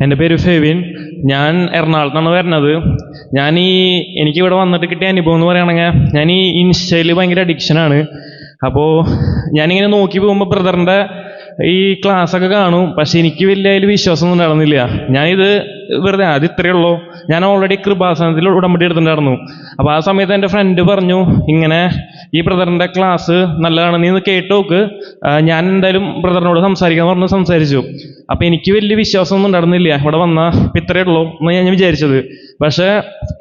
എന്റെ പേര് ഫെവിൻ. ഞാൻ എറണാകുളത്താണ് വരുന്നത്. ഞാൻ ഈ എനിക്ക് ഇവിടെ വന്നിട്ട് കിട്ടിയ അനുഭവം എന്ന് പറയുകയാണെങ്കിൽ ഞാൻ ഈ ഇൻസ്റ്റയിൽ ഭയങ്കര അഡിക്ഷനാണ് അപ്പോൾ ഞാനിങ്ങനെ നോക്കി പോകുമ്പോൾ ബ്രദറിന്റെ ഈ ക്ലാസ്സൊക്കെ കാണും. പക്ഷെ എനിക്ക് വലിയ അതിൽ വിശ്വാസമൊന്നും ഉണ്ടായിരുന്നില്ല. ഞാനിത് വെറുതെ അത് ഇത്രയേ ഉള്ളൂ. ഞാൻ ഓൾറെഡി കൃപാസനത്തിൽ ഉടമ്പടി എടുത്തിട്ടുണ്ടായിരുന്നു. അപ്പോൾ ആ സമയത്ത് എന്റെ ഫ്രണ്ട് പറഞ്ഞു ഇങ്ങനെ ഈ ബ്രദറിന്റെ ക്ലാസ് നല്ലതാണ്. നീ ഒന്ന് കേട്ട് നോക്ക് ഞാൻ എന്തായാലും ബ്രദറിനോട് സംസാരിക്കാൻ പറഞ്ഞു സംസാരിച്ചു. അപ്പോൾ എനിക്ക് വലിയ വിശ്വാസം ഒന്നും ഉണ്ടായിരുന്നില്ല. ഇവിടെ വന്ന ഇപ്പം ഇത്രയേ ഉള്ളൂ എന്ന് ഞാൻ വിചാരിച്ചത്. പക്ഷേ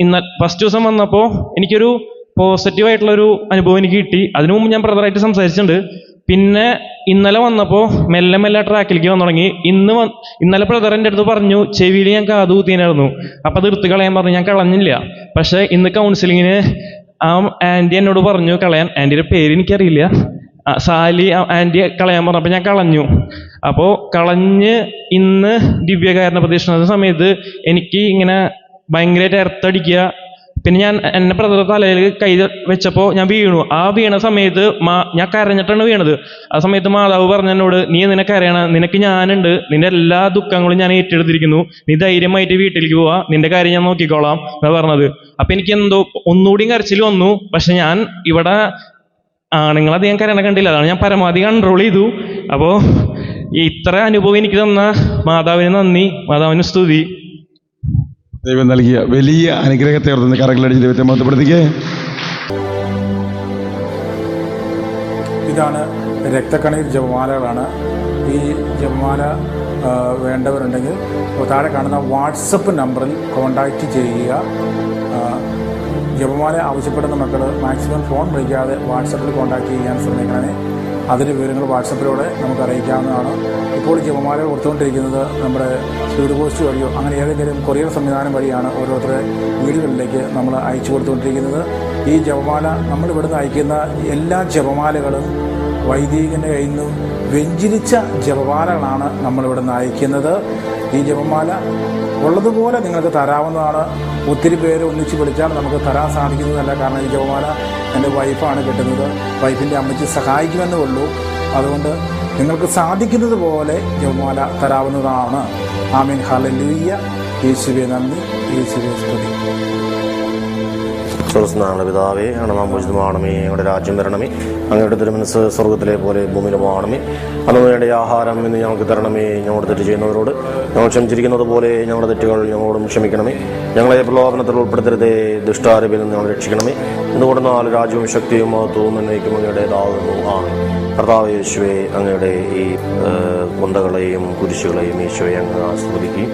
ഇന്ന ഫസ്റ്റ് ദിവസം വന്നപ്പോൾ എനിക്കൊരു പോസിറ്റീവ് ആയിട്ടുള്ള ഒരു അനുഭവം എനിക്ക് കിട്ടി. അതിനു മുമ്പ് ഞാൻ ബ്രദറായിട്ട് സംസാരിച്ചിട്ടുണ്ട്. പിന്നെ ഇന്നലെ വന്നപ്പോൾ മെല്ലെ മെല്ലെ ട്രാക്കിലേക്ക് വന്നു തുടങ്ങി. ഇന്ന് ഇന്നലെ ബ്രദർ അടുത്ത് പറഞ്ഞു ചെവിയിൽ ഞാൻ കാത് കുത്തിനായിരുന്നു അപ്പം അത് എടുത്ത് കളയാൻ പറഞ്ഞു. ഞാൻ കളഞ്ഞില്ല. പക്ഷേ ഇന്ന് കൗൺസിലിങ്ങിന് ആ ആന്റി എന്നോട് പറഞ്ഞു കളയാൻ. ആന്റിയുടെ പേര് എനിക്കറിയില്ല. സാലി ആന്റി കളയാൻ പറഞ്ഞപ്പോൾ ഞാൻ കളഞ്ഞു. അപ്പോൾ കളഞ്ഞ് ഇന്ന് ദിവ്യകാരണ പ്രദക്ഷിണ സമയത്ത് എനിക്ക് ഇങ്ങനെ ഭയങ്കരമായിട്ട് എർത്തടിക്കുക പിന്നെ ഞാൻ എന്നെ ബ്രദർ തലയിൽ കൈ വെച്ചപ്പോൾ ഞാൻ വീണു. ആ വീണ സമയത്ത് മാ ഞാൻ കരഞ്ഞിട്ടാണ് വീണത്. ആ സമയത്ത് മാതാവ് പറഞ്ഞു എന്നോട് നീ നിനക്ക് കരയണ? നിനക്ക് ഞാനുണ്ട്. നിന്റെ എല്ലാ ദുഃഖങ്ങളും ഞാൻ ഏറ്റെടുത്തിരിക്കുന്നു. നീ ധൈര്യമായിട്ട് വീട്ടിലേക്ക് പോവാ. നിന്റെ കാര്യം ഞാൻ നോക്കിക്കോളാം എന്നാ പറഞ്ഞത്. അപ്പൊ എനിക്ക് എന്തോ ഒന്നുകൂടിയും കരച്ചിൽ വന്നു. പക്ഷെ ഞാൻ ഇവിടെ ആണുങ്ങളധികം കരയണ കണ്ടില്ല. അതാണ് ഞാൻ പരമാവധി കൺട്രോൾ ചെയ്തു. അപ്പോൾ ഇത്ര അനുഭവം എനിക്ക് തന്ന മാതാവിന് നന്ദി. മാതാവിന് സ്തുതി. ദൈവം നൽകിയ വലിയ അനുഗ്രഹത്തെ ഓർത്തുന്ന കറകളടിച്ച് ദൈവത്തെ മഹത്വപ്പെടുത്തിക്കേ. ഇതാണ് രക്തക്കണീർ ജപമാലകളാണ്. ഈ ജപമാല വേണ്ടവരുണ്ടെങ്കിൽ താഴെ കാണുന്ന വാട്സപ്പ് നമ്പറിൽ കോൺടാക്റ്റ് ചെയ്യുക. ജപമാല ആവശ്യപ്പെടുന്ന മക്കൾ മാക്സിമം ഫോൺ വിളിക്കാതെ വാട്സപ്പിൽ കോൺടാക്റ്റ് ചെയ്യാൻ ശ്രമിക്കണേ അതിന്റെ വിവരങ്ങൾ വാട്സപ്പിലൂടെ നമുക്ക് അറിയിക്കാവുന്നതാണ്. ഇപ്പോൾ ജപമാല കൊടുത്തുകൊണ്ടിരിക്കുന്നത് നമ്മുടെ സ്പീഡ് പോസ്റ്റ് വഴിയോ അങ്ങനെ ഏതെങ്കിലും കൊറിയർ സംവിധാനം വഴിയാണ് ഓരോരുത്തരുടെ വീടുകളിലേക്ക് നമ്മൾ അയച്ചു കൊടുത്തുകൊണ്ടിരിക്കുന്നത്. ഈ ജപമാല നമ്മൾ ഇവിടുന്ന് അയക്കുന്ന എല്ലാ ജപമാലകളും വൈദികന്റെ കയ്യിൽ നിന്നും വെഞ്ചിരിച്ച ജപമാലകളാണ് നമ്മൾ ഇവിടുന്ന് അയക്കുന്നത്. ഈ ജപമാല ഉള്ളതുപോലെ നിങ്ങൾക്ക് തരാവുന്നതാണ്. ഒത്തിരി പേര് ഒന്നിച്ച് വിളിച്ചാൽ നമുക്ക് തരാൻ സാധിക്കുന്നതല്ല. കാരണം ഈ ജപമാല എന്റെ വൈഫാണ് കിട്ടുന്നത്. വൈഫിന്റെ അമ്മച്ചി സഹായിക്കുമെന്നേ ഉള്ളൂ. അതുകൊണ്ട് നിങ്ങൾക്ക് സാധിക്കുന്നത് പോലെ ജപമാല തരാവുന്നതാണ്. ആമീൻ. ഹലലൂയ്യ യേശുവെ നന്ദി. യേശുവെ സ്തുതി. സ്വർസ്നാള പിതാവേ ഉചിതമാണമേ ഞങ്ങളുടെ രാജ്യം വരണമേ. അങ്ങയുടെ തിരുമനസ് സ്വർഗത്തിലെ പോലെ ഭൂമിയിലുമാണമേ അന്ന് വേണ്ട ആഹാരം ഇന്ന് ഞങ്ങൾക്ക് തരണമേ. ഞങ്ങളോട് തെറ്റ് ചെയ്യുന്നവരോട് ഞങ്ങൾ ക്ഷമിച്ചിരിക്കുന്നത് പോലെ ഞങ്ങളുടെ തെറ്റുകൾ ഞങ്ങളോടും ക്ഷമിക്കണമേ. ഞങ്ങളെ പ്രലോഭനത്തിൽ ഉൾപ്പെടുത്തരുതേ. ദുഷ്ടാരൂപിൽ നിന്ന് ഞങ്ങൾ രക്ഷിക്കണമേ. എന്തുകൊണ്ടെന്നാൽ രാജ്യവും ശക്തിയും മഹത്വവും എന്നേക്കും അങ്ങയുടേതാകുന്നു ആണ് കർത്താവ് യേശുവെ അങ്ങയുടെ ഈ കുന്തകളെയും കുരിശുകളെയും യേശുവെ അങ്ങ് ആസ്വദിക്കുകയും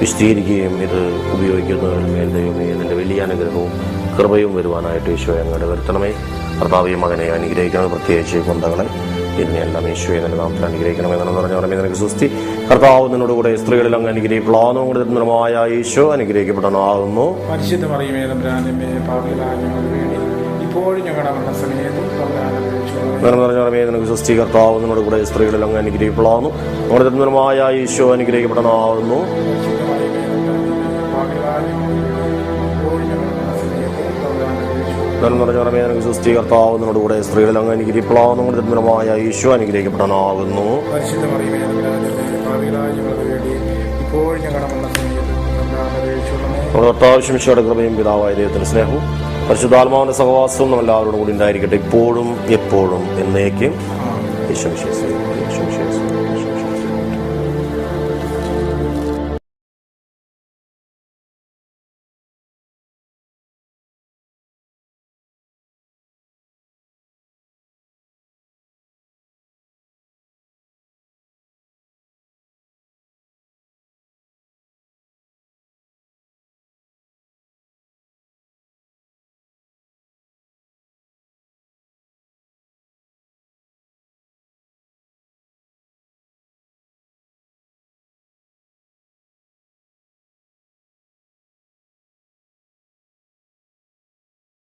വിശദീകരിക്കുകയും ഇത് ഉപയോഗിക്കുന്നവരിൽ മേൽ ദൈവമേ ഇതിന്റെ വലിയ അനുഗ്രഹവും കൃപയും വരുവാനായിട്ട് ഈശോയെ അങ്ങോട്ട് വരുത്തണമേ. കർത്താവ് മകനെ അനുഗ്രഹിക്കണം പ്രത്യേകിച്ച് കൊന്തകളെ ഇതിനെല്ലാം ഈശോയെ തന്നെ നാമത്തിൽ അനുഗ്രഹിക്കണമെന്ന് പറഞ്ഞു പറയുമ്പോൾ നിനക്ക് സുസ്തി കർത്താവ് നിന്നോട് കൂടെ സ്ത്രീകളിൽ അങ്ങ് അനുഗ്രഹിക്കപ്പെടാവുന്നു കൂടെ നിർമ്മമായ ഈശോ അനുഗ്രഹിക്കപ്പെടണമാകുന്നു പരിശുദ്ധ മറിയമേ തമ്പുരാനമ്മേ പാപികളായ ഞങ്ങൾക്ക് വേണ്ടി ഇപ്പോഴും ഞങ്ങളുടെ മരണസമയത്തും തമ്പുരാനെ അപേക്ഷിച്ചുകൊള്ളണമേ. നിറം നിറഞ്ഞ പറമേ നിനക്ക് സുസ്തി കർത്താവ് നിന്നോട് കൂടെ സ്ത്രീകളിൽ അങ്ങ് അനുഗ്രഹിക്കപ്പെടാവുന്നു നമ്മുടെ ഈശോ അനുഗ്രഹിക്കപ്പെടണമാകുന്നു നിറഞ്ഞ പറമേ നിനക്ക് സുസ്തി കർത്താവ് കൂടെ സ്ത്രീകളിൽ അങ്ങ് അനുഗ്രഹിക്കപ്പെടാവുന്നു നമ്മുടെ നിർമ്മലമായ ഈശോ അനുഗ്രഹിക്കപ്പെടാനാകുന്നു കർത്താവശ്യമിഷയുടെ കൃപയും പിതാവായ ദൈവത്തിന്റെ സ്നേഹവും പരിശുദ്ധാത്മാവിന്റെ സഹവാസവും നമ്മൾ എല്ലാവരോടും കൂടി ഉണ്ടായിരിക്കട്ടെ ഇപ്പോഴും എപ്പോഴും എന്നേക്കും. വിശ്വസിക്കുന്നു